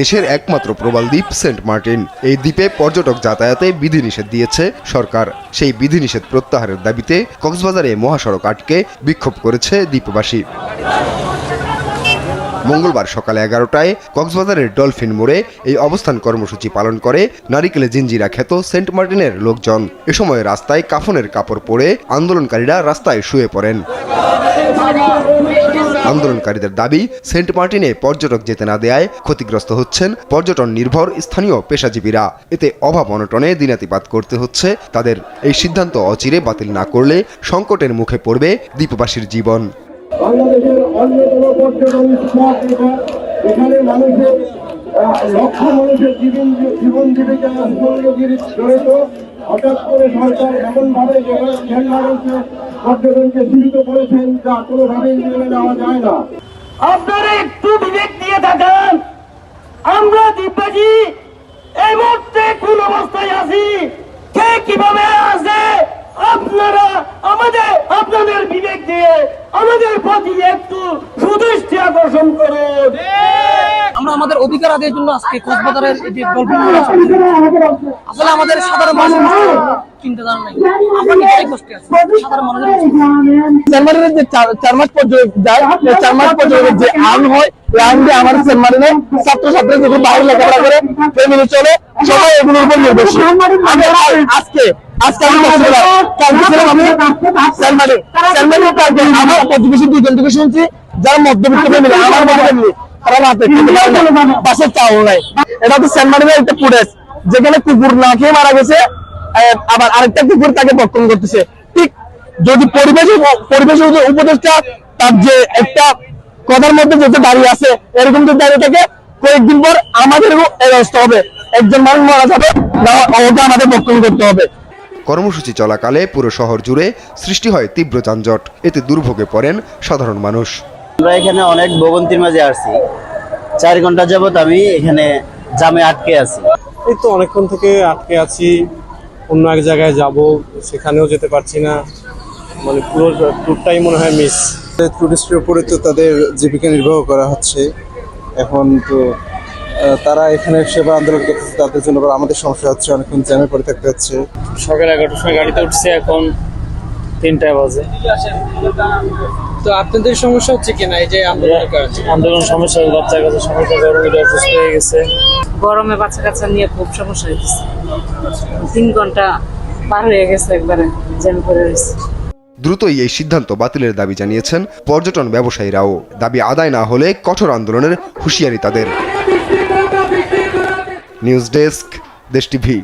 দেশের একমাত্র প্রবাল দ্বীপ, সেন্ট মার্টিন। এই দ্বীপে পর্যটক যাতায়াতে বিধিনিষেধ দিয়েছে সরকার। সেই বিধিনিষেধ প্রত্যাহারের দাবিতে কক্সবাজারে মহাসড়ক আটকে বিক্ষোভ করেছে দ্বীপবাসী। মঙ্গলবার সকাল এগারোটায় কক্সবাজারের ডলফিন মোড়ে এই অবস্থান কর্মসূচি পালন করে নারিকেলে জিঞ্জিরা খ্যাত সেন্ট মার্টিনের লোকজন। এ সময় রাস্তায় কাফনের কাপড় পরে আন্দোলনকারীরা রাস্তায় শুয়ে পড়েন। আন্দোলনকারীদের দাবি, সেন্ট মার্টিনে পর্যটক যেতে না দেয়ায় ক্ষতিগ্রস্ত হচ্ছেন পর্যটন নির্ভর স্থানীয় পেশাজীবীরা। এতে অভাব অনটনে দিনাতিপাত করতে হচ্ছে। তাদের এই সিদ্ধান্ত অচিরে বাতিল না করলে সংকটের মুখে পড়বে দ্বীপবাসীর জীবন। বাংলাদেশের অন্যতম পর্যটন স্পট এটা। এখানে মানুষের লক্ষ মানুষের জীবন জীবন জীবিকা জড়িত। হঠাৎ করে সরকার এমন ভাবে মানুষের পর্যটনকে সীমিত করেছেন যা কোনোভাবেই মেনে নেওয়া যায় না। আপনারা একটু বিবেক দিয়ে থাকেন। আমরা দ্বীপবাসী এই মুহূর্তে কোন অবস্থায় আছি? কে কীভাবে আছে? আপনারা আমাদের, আপনাদের বিবেক দিয়ে, আমাদের সুদৃষ্টি আকর্ষণ করুন আমরা আমাদের অধিকার আদায়ের জন্য আজকে কক্সবাজারের যে ডলফিন আসলে আমাদের সাধারণ মানুষের চিন্তাধারা নাই। আমরা নিজেরাই কষ্টে আছি। সাধারণ মানুষের সেন্টমার্টিনের যে চার চার মাস পর্যন্ত যায় চার মাস পর্যন্ত যে আর্ন হয় এই আর্ন দিয়ে আমার সেন্টমার্টিনে ছাত্র ছাত্রী যখন বাইরে লেখাপড়া করে ফ্যামিলি চলে সবাই এগুলোর উপর নির্ভরশীল। আজকে আজকে আমি কালকে ছিলাম আমি সেন্টমার্টিন সেন্টমার্টিন কালকে আমার প্রতিবেশী দুজন শুনছি যারা মধ্যবিত্ত ফ্যামিলি আমার মতো ফ্যামিলি তারা রাতে খেতে পারে না। বাসার চাউল নাই। এটা তো সেন্টমার্টিনের একটা ফুটেজ যেখানে কুকুর না খেয়ে মারা গেছে আবার আরেকটা কুকুর তাকে বর্তন করতেছে। ঠিক যদি পরিবেশ পরিবেশ উপদেষ্টা তার যে একটা কথার মধ্যে যেতে দাঁড়িয়ে আছে এরকম যদি দাঁড়িয়ে থাকে কয়েকদিন পর আমাদেরও এই অবস্থা হবে। একজন মানুষ মারা যাবে ওটা আমাদের বক্ষণ করতে হবে। কর্মসূচি চলাকালে পুরো শহর জুড়ে সৃষ্টি হয় তীব্র যানজট। এতে দুর্ভোগে পড়েন সাধারণ মানুষ। আমরা এখানে অনেক ভোগান্তির মাঝে আসছি চার ঘণ্টা যাবত আমি এখানে জামে আটকে আছি। এই তো অনেকক্ষণ থেকে আটকে আছি। অন্য এক জায়গায় যাব সেখানেও যেতে পারছি না। মানে পুরো ট্যুরটাই মনে হয় মিস। টুরিস্টের উপরে তো তাদের জীবিকা নির্বাহ করা হচ্ছে। এখন তো তারা এখানে সেবা আন্দোলন করতেছে তাদের জন্য আমাদের সমস্যা হচ্ছে অনেকক্ষণ জ্যামে পড়ে থাকতে হচ্ছে। সকাল এগারোটার সময় গাড়িতে উঠছে এখন তিনটায় বাজে। তো আপনাদের সমস্যা হচ্ছে কিনা? এই যে আন্দোলন আন্দোলন সমস্যা বাচ্চার কাছে সমস্যা গরমে অসুস্থ হয়ে গেছে। গরমে বাচ্চা কাচ্চা নিয়ে খুব সমস্যা হয়েছে তিন ঘণ্টা পার হয়ে গেছে একবারে জ্যাম করে রয়েছে। দ্রুতই এই সিদ্ধান্ত বাতিলের দাবি জানিয়েছেন পর্যটন ব্যবসায়ীরাও। দাবি আদায় না হলে কঠোর আন্দোলনের হুঁশিয়ারি তাদের। News desk Desh TV.